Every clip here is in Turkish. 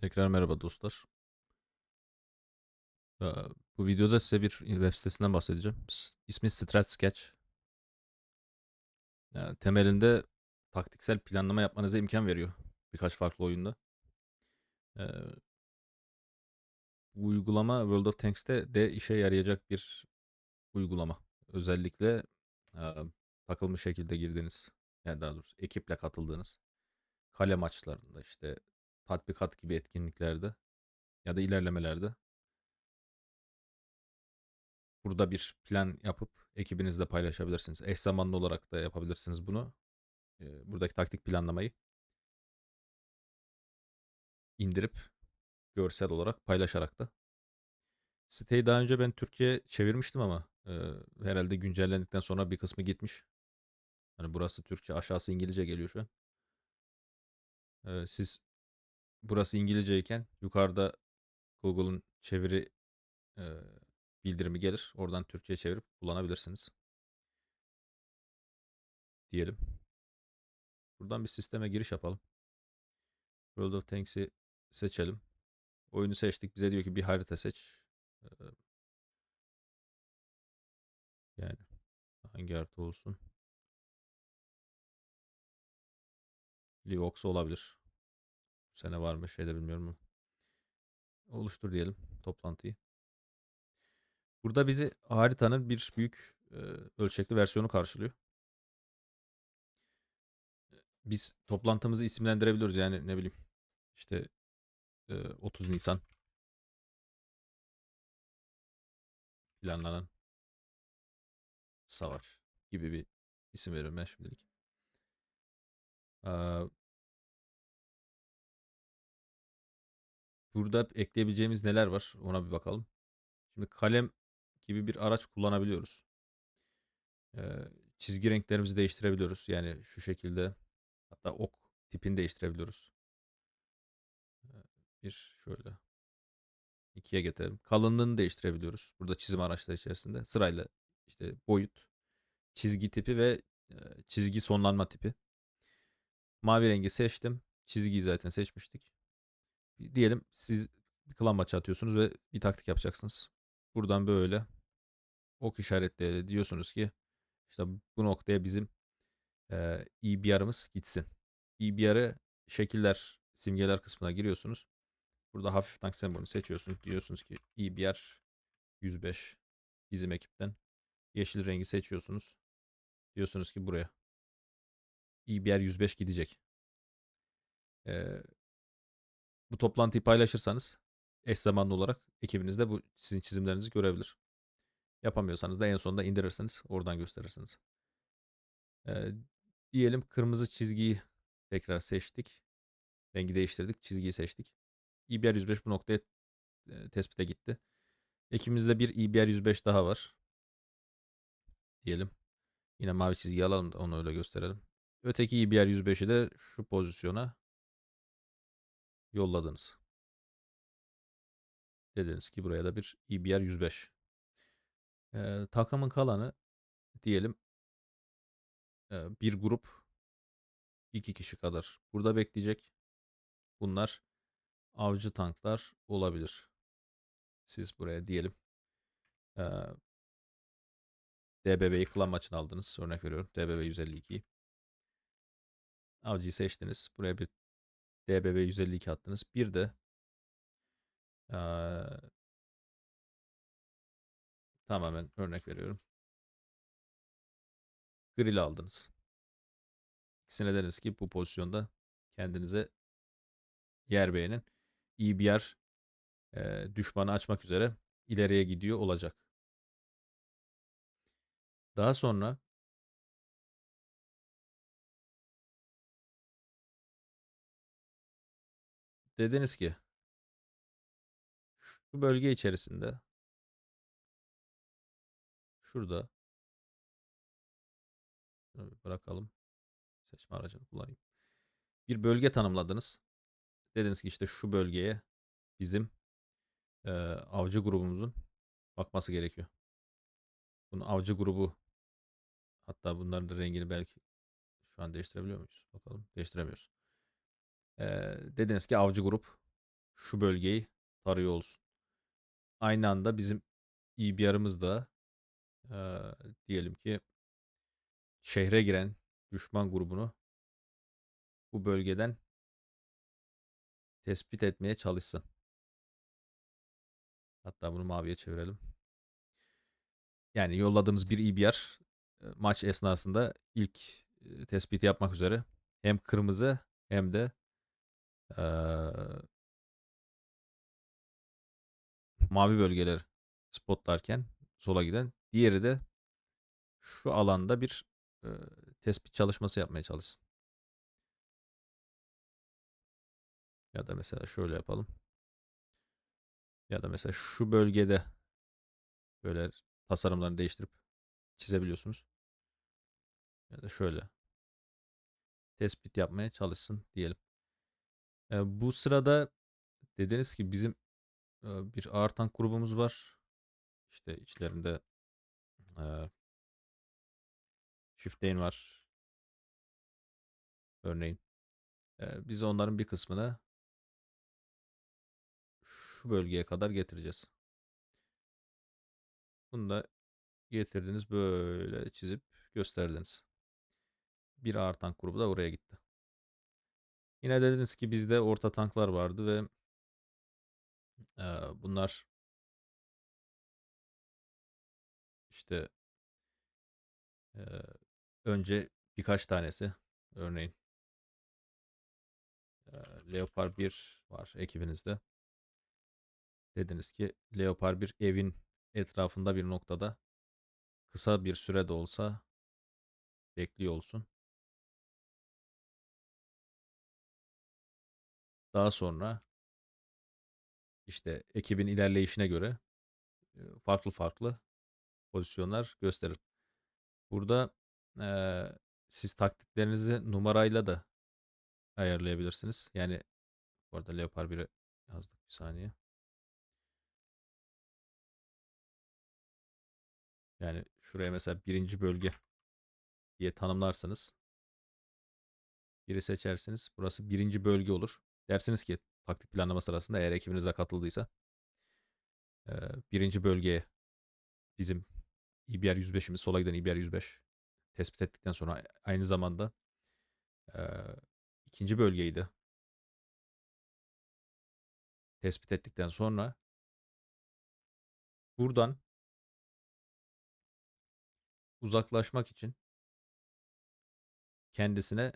Tekrar merhaba dostlar. Ee, Bu videoda size bir web sitesinden bahsedeceğim. İsmi Sketch. Yani temelinde taktiksel planlama yapmanıza imkan veriyor. Birkaç farklı oyunda. Ee, Bu uygulama World of Tanks'te de işe yarayacak bir uygulama. Özellikle e, takılmış şekilde girdiğiniz, yani daha doğrusu ekiple katıldığınız kale maçlarında işte tatbikat gibi etkinliklerde ya da ilerlemelerde Burada bir plan yapıp ekibinizle paylaşabilirsiniz. Eş zamanlı olarak da yapabilirsiniz bunu. Buradaki taktik planlamayı indirip görsel olarak paylaşarak da. Siteyi daha önce ben Türkçe'ye çevirmiştim ama e, herhalde güncellendikten sonra bir kısmı gitmiş. Hani burası Türkçe, aşağısı İngilizce geliyor şu an. Ee, siz burası İngilizceyken yukarıda Google'un çeviri e, bildirimi gelir. Oradan Türkçe'ye çevirip kullanabilirsiniz. Diyelim. Buradan bir sisteme giriş yapalım. World of Tanks'i seçelim. Oyunu seçtik. Bize diyor ki bir harita seç. Yani hangi harita olsun? Livox olabilir. Sene var mı şeyde bilmiyorum ama. Oluştur diyelim toplantıyı. Burada bizi haritanın bir büyük e, ölçekli versiyonu karşılıyor. Biz toplantımızı isimlendirebiliyoruz. Yani ne bileyim işte e, 30 Nisan planlanan savaş gibi bir isim veriyorum ben şimdilik. Burada ekleyebileceğimiz neler var ona bir bakalım. Şimdi kalem gibi bir araç kullanabiliyoruz. Ee, çizgi renklerimizi değiştirebiliyoruz. Yani şu şekilde hatta ok tipini değiştirebiliyoruz. Ee, Bir şöyle ikiye getirelim. Kalınlığını değiştirebiliyoruz. Burada çizim araçları içerisinde sırayla işte boyut, çizgi tipi ve e, çizgi sonlanma tipi. Mavi rengi seçtim. Çizgiyi zaten seçmiştik. Diyelim siz bir klan maçı atıyorsunuz ve bir taktik yapacaksınız. Buradan böyle ok işaretleriyle diyorsunuz ki işte bu noktaya bizim e, EBR'ımız gitsin. EBR'ı şekiller, simgeler kısmına giriyorsunuz. Burada hafif tank sembolünü seçiyorsunuz. Diyorsunuz ki EBR 105 bizim ekipten. Yeşil rengi seçiyorsunuz. Diyorsunuz ki buraya. EBR 105 gidecek. Ee, bu toplantıyı paylaşırsanız eş zamanlı olarak ekibiniz de bu sizin çizimlerinizi görebilir. Yapamıyorsanız da en sonunda indirirsiniz. Oradan gösterirsiniz. Ee, diyelim kırmızı çizgiyi tekrar seçtik. Rengi değiştirdik. Çizgiyi seçtik. EBR 105 bu noktaya e, tespite gitti. Ekibimizde bir EBR 105 daha var. Diyelim. Yine mavi çizgiyi alalım da onu öyle gösterelim. Öteki EBR 105'i de şu pozisyona yolladınız. Dediniz ki buraya da bir EBR 105. Ee, takımın kalanı diyelim e, bir grup iki kişi kadar burada bekleyecek. Bunlar avcı tanklar olabilir. Siz buraya diyelim e, DBB'yi klan maçını aldınız. Örnek veriyorum. DBB 152'yi. Avcıyı seçtiniz. Buraya bir DBB 152 attınız. Bir de e, tamamen örnek veriyorum. Grill aldınız. İkisine deriz ki bu pozisyonda kendinize yer beğenin. EBR e, düşmanı açmak üzere ileriye gidiyor olacak. Daha sonra dediniz ki şu bölge içerisinde şurada bırakalım. Seçme aracını kullanayım. Bir bölge tanımladınız. Dediniz ki işte şu bölgeye bizim e, avcı grubumuzun bakması gerekiyor. Bunu avcı grubu hatta bunların da rengini belki şu an değiştirebiliyor muyuz? Bakalım. Değiştiremiyoruz. E, dediniz ki avcı grup şu bölgeyi tarıyor olsun. Aynı anda bizim EBR'ımız da eee, diyelim ki şehre giren düşman grubunu bu bölgeden tespit etmeye çalışsın. Hatta bunu maviye çevirelim. Yani yolladığımız bir EBR e, maç esnasında ilk e, tespiti yapmak üzere hem kırmızı hem de eee, mavi bölgeleri spotlarken sola giden diğeri de şu alanda bir e, tespit çalışması yapmaya çalışsın. Ya da mesela şöyle yapalım. Ya da mesela şu bölgede böyle tasarımlarını değiştirip çizebiliyorsunuz. Ya da şöyle tespit yapmaya çalışsın diyelim. E, bu sırada dediniz ki bizim e, bir ağır tank grubumuz var. İşte içlerinde e, Shift'in var. Örneğin. E, biz onların bir kısmını şu bölgeye kadar getireceğiz. Bunu da getirdiniz böyle çizip gösterdiniz. Bir ağır tank grubu da oraya gitti. Yine dediniz ki bizde orta tanklar vardı ve e, bunlar işte e, önce birkaç tanesi örneğin e, Leopard 1 var ekibinizde. Dediniz ki Leopard 1 evin etrafında bir noktada kısa bir süre de olsa bekliyor olsun. Daha sonra işte ekibin ilerleyişine göre e, farklı farklı pozisyonlar gösterir. Burada eee, siz taktiklerinizi numarayla da ayarlayabilirsiniz. Yani bu arada Leopard 1'e yazdık bir saniye. Yani şuraya mesela birinci bölge diye tanımlarsanız biri seçersiniz. Burası birinci bölge olur. Dersiniz ki taktik planlama sırasında eğer ekibinize katıldıysa birinci bölgeye bizim EBR 105'imiz sola giden EBR 105 tespit ettikten sonra aynı zamanda ikinci bölgeyi de tespit ettikten sonra buradan uzaklaşmak için kendisine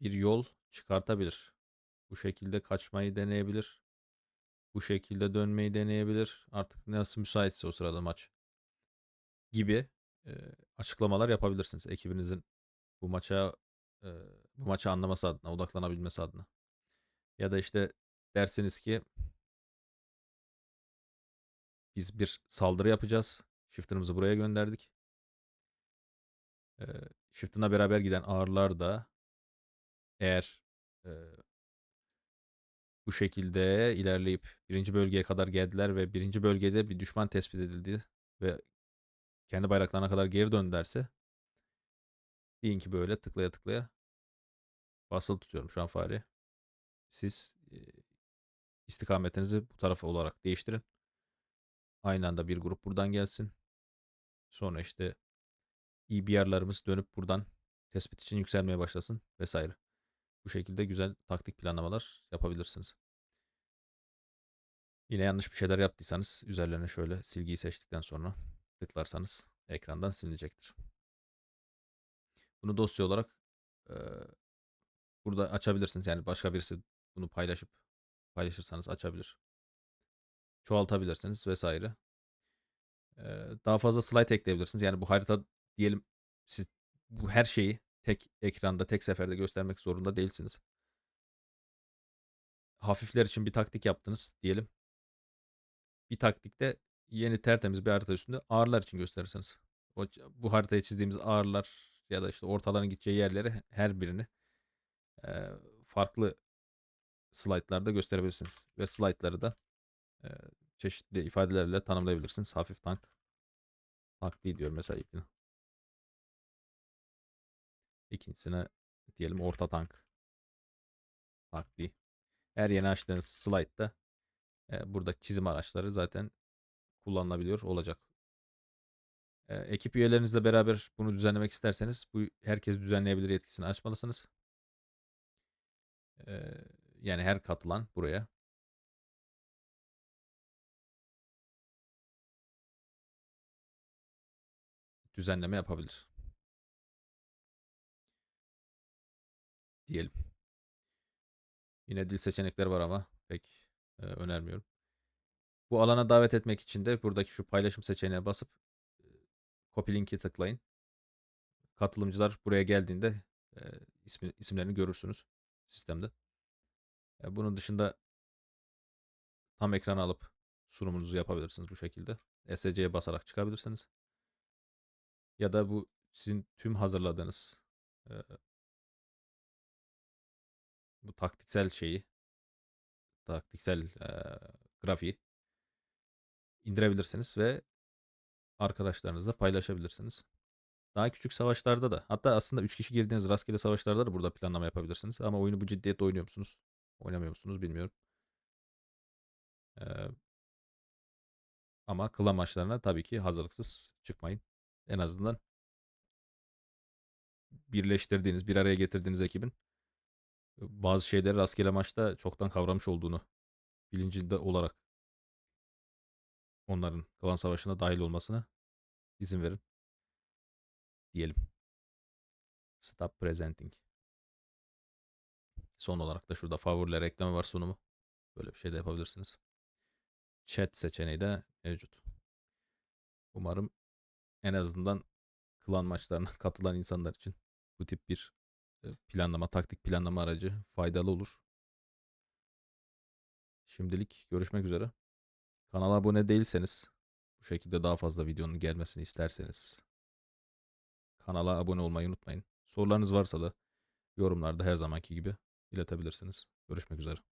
bir yol çıkartabilir. Bu şekilde kaçmayı deneyebilir. Bu şekilde dönmeyi deneyebilir. Artık nasıl müsaitse o sırada maç gibi eee, açıklamalar yapabilirsiniz ekibinizin bu maça eee, bu maçı anlaması adına, odaklanabilmesi adına. Ya da işte dersiniz ki biz bir saldırı yapacağız. Shifter'ımızı buraya gönderdik. Eee Shifter'la beraber giden ağırlar da eğer eee, bu şekilde ilerleyip birinci bölgeye kadar geldiler ve birinci bölgede bir düşman tespit edildi ve kendi bayraklarına kadar geri döndülerse deyin ki böyle tıklaya tıklaya basılı tutuyorum şu an fare. Siz eee, istikametinizi bu tarafa olarak değiştirin. Aynı anda bir grup buradan gelsin. Sonra işte EBR'larımız dönüp buradan tespit için yükselmeye başlasın vesaire. Bu şekilde güzel taktik planlamalar yapabilirsiniz. Yine yanlış bir şeyler yaptıysanız üzerlerine şöyle silgiyi seçtikten sonra tıklarsanız ekrandan silinecektir. Bunu dosya olarak eee, burada açabilirsiniz. Yani başka birisi bunu paylaşıp paylaşırsanız açabilir. Çoğaltabilirsiniz vesaire. Eee, daha fazla slide ekleyebilirsiniz. Yani bu harita diyelim siz bu her şeyi tek ekranda tek seferde göstermek zorunda değilsiniz. Hafifler için bir taktik yaptınız diyelim. Bir taktikte yeni tertemiz bir harita üstünde ağırlar için gösterirsiniz. O, bu haritaya çizdiğimiz ağırlar ya da işte ortaların gideceği yerleri her birini eee, farklı slaytlarda gösterebilirsiniz. Ve slaytları da eee, çeşitli ifadelerle tanımlayabilirsiniz. Hafif tank taktiği diyorum mesela. İkincisine diyelim orta tank taktiği. Her yeni açtığınız slide'da e, buradaki çizim araçları zaten kullanılabiliyor olacak. E, ekip üyelerinizle beraber bunu düzenlemek isterseniz bu herkes düzenleyebilir yetkisini açmalısınız. E, yani her katılan buraya düzenleme yapabilir. Diyelim. Yine dil seçenekleri var ama pek e, önermiyorum. Bu alana davet etmek için de buradaki şu paylaşım seçeneğine basıp e, copy linki tıklayın. Katılımcılar buraya geldiğinde e, ismi, isimlerini görürsünüz sistemde. E, bunun dışında tam ekranı alıp sunumunuzu yapabilirsiniz bu şekilde. SC'ye basarak çıkabilirsiniz. Ya da bu sizin tüm hazırladığınız e, bu taktiksel şeyi taktiksel e, grafiği indirebilirsiniz ve arkadaşlarınızla paylaşabilirsiniz. Daha küçük savaşlarda da hatta aslında 3 kişi girdiğiniz rastgele savaşlarda da burada planlama yapabilirsiniz. Ama oyunu bu ciddiyetle oynuyor musunuz? Oynamıyor musunuz bilmiyorum. Ee, ama klan maçlarına tabii ki hazırlıksız çıkmayın. En azından birleştirdiğiniz, bir araya getirdiğiniz ekibin bazı şeyleri rastgele maçta çoktan kavramış olduğunu bilincinde olarak onların klan savaşına dahil olmasına izin verin. Diyelim. Stop presenting. Son olarak da şurada favoriler ekleme var sunumu. Böyle bir şey de yapabilirsiniz. Chat seçeneği de mevcut. Umarım en azından klan maçlarına katılan insanlar için bu tip bir planlama, taktik planlama aracı faydalı olur. Şimdilik görüşmek üzere. Kanala abone değilseniz, bu şekilde daha fazla videonun gelmesini isterseniz kanala abone olmayı unutmayın. Sorularınız varsa da yorumlarda her zamanki gibi iletebilirsiniz. Görüşmek üzere.